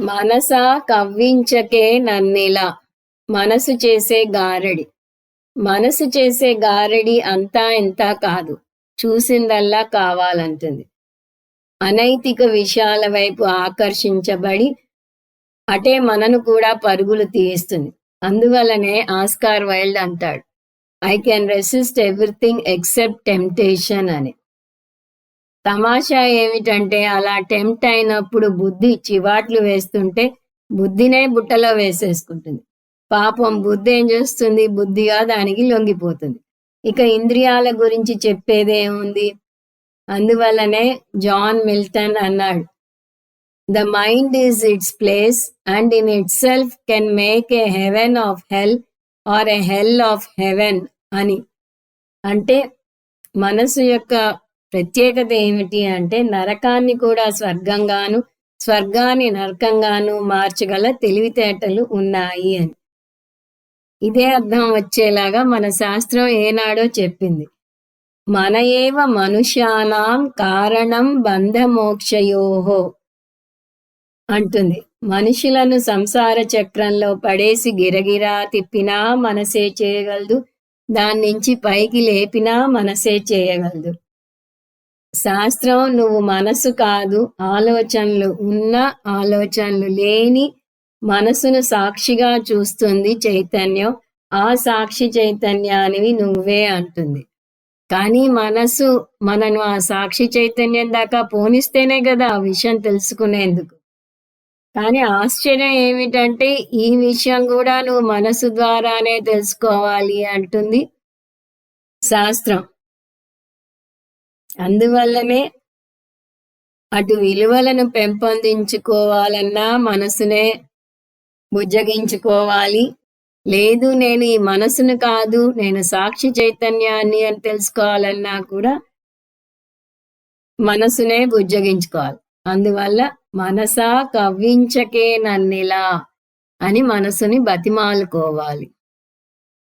మనసా కవ్వించకే నన్నెలా. మనసు చేసే గారడి. మనసు చేసే గారడి అంతా ఇంత కాదు. చూసిందల్లా కావాలంటుంది. అనైతిక విషయాల వైపు ఆకర్షించబడి అటే మనను కూడా పరుగులు తీయిస్తుంది అందువలనే ఆస్కార్ వైల్డ్ అంటాడు. I can resist everything except temptation అని. తమాషా ఏమిటంటే అలా టెంప్ట్ అయినప్పుడు బుద్ధి చివాట్లు వేస్తుంటే బుద్ధినే బుట్టలో వేసేసుకుంటుంది. పాపం బుద్ధి ఏం చేస్తుంది? బుద్ధిగా దానికి లొంగిపోతుంది. ఇక ఇంద్రియాల గురించి చెప్పేదేముంది అందువల్లనే జాన్ మిల్టన్ అన్నాడు the mind is its place and in itself can make a heaven of hell or a hell of heaven అని. అంటే మనసు యొక్క ప్రత్యేకత ఏమిటి అంటే నరకాన్ని కూడా స్వర్గంగాను స్వర్గాన్ని నరకంగాను మార్చగల తెలివితేటలు ఉన్నాయి అని. ఇదే అర్థం వచ్చేలాగా మన శాస్త్రం ఏనాడో చెప్పింది. మన ఏవ మనుష్యానాం కారణం బంధమోక్షయోహో అంటుంది. మనుషులను సంసార చక్రంలో పడేసి గిరగిరా తిప్పినా మనసే చేయగలదు. దాని నుంచి పైకి లేపినా మనసే చేయగలదు. శాస్త్రం నువ్వు మనసు కాదు ఆలోచనలు ఉన్న ఆలోచనలు లేని మనసును సాక్షిగా చూస్తుంది చైతన్యం. ఆ సాక్షి చైతన్యానివి నువ్వే అంటుంది. కానీ మనసు మనను ఆ సాక్షి చైతన్యం దాకా పోనిస్తేనే కదా ఆ విషయం తెలుసుకునేందుకు. కానీ ఆశ్చర్యం ఏమిటంటే ఈ విషయం కూడా నువ్వు మనసు ద్వారానే తెలుసుకోవాలి అంటుంది శాస్త్రం. అందువల్లనే అటు విలువలను పెంపొందించుకోవాలన్నా మనసునే బుజ్జగించుకోవాలి. లేదు నేను ఈ మనసును కాదు నేను సాక్షి చైతన్యాన్ని అని తెలుసుకోవాలన్నా కూడా మనసునే బుజ్జగించుకోవాలి. అందువల్ల మనసా కవ్వించకే నన్నిలా అని మనసుని బతిమాలుకోవాలి.